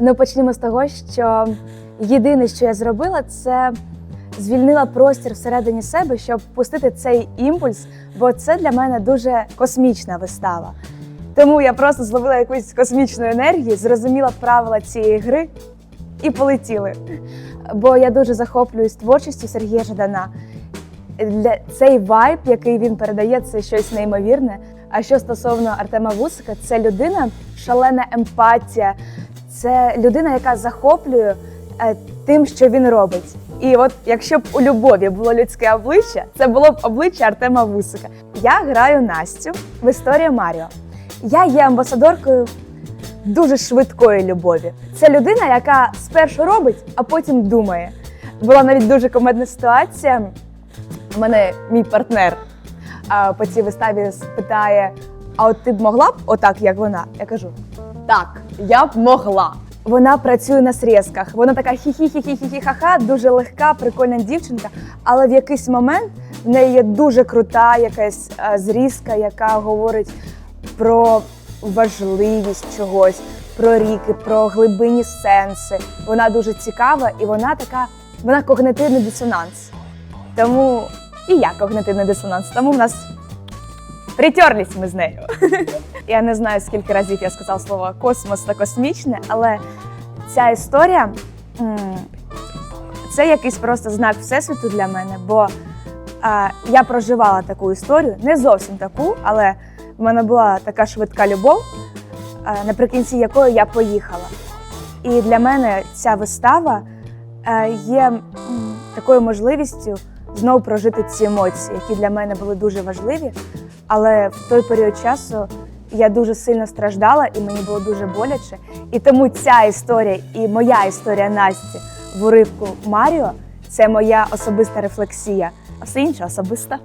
Ну, почнімо з того, що єдине, що я зробила, це звільнила простір всередині себе, щоб пустити цей імпульс, бо це для мене дуже космічна вистава. Тому я просто зловила якусь космічну енергію, зрозуміла правила цієї гри і полетіли. Бо я дуже захоплююсь творчістю Сергія Жадана. Для цей вайб, який він передає, це щось неймовірне. А що стосовно Артема Вусика, це людина, шалена емпатія, це людина, яка захоплює е, тим, що він робить. І от якщо б у любові було людське обличчя, це було б обличчя Артема Вусика. Я граю Настю в історії Маріо. Я є амбасадоркою дуже швидкої любові. Це людина, яка спершу робить, а потім думає. Була навіть дуже комедна ситуація. У мене мій партнер по цій виставі спитає: А от ти б могла б отак, як вона? Я кажу: так, я б могла. Вона працює на срізках. Вона така хі-хі-хі-хі-хі-ха-ха, дуже легка, прикольна дівчинка. Але в якийсь момент в неї є дуже крута якась а, зрізка, яка говорить про важливість чогось, про ріки, про глибинні сенси. Вона дуже цікава і вона така, вона когнитивний дисонанс. Тому і я когнитивний дисонанс. Тому в нас притерлись ми з нею. Я не знаю, скільки разів я сказав слово космос та космічне, але ця історія це якийсь просто знак всесвіту для мене, бо я проживала таку історію, не зовсім таку, але в мене була така швидка любов, наприкінці якої я поїхала. І для мене ця вистава е, є такою можливістю знову прожити ці емоції, які для мене були дуже важливі. Але в той період часу я дуже сильно страждала і мені було дуже боляче. І тому ця історія і моя історія Насті в уривку Маріо це моя особиста рефлексія, а все інше особиста.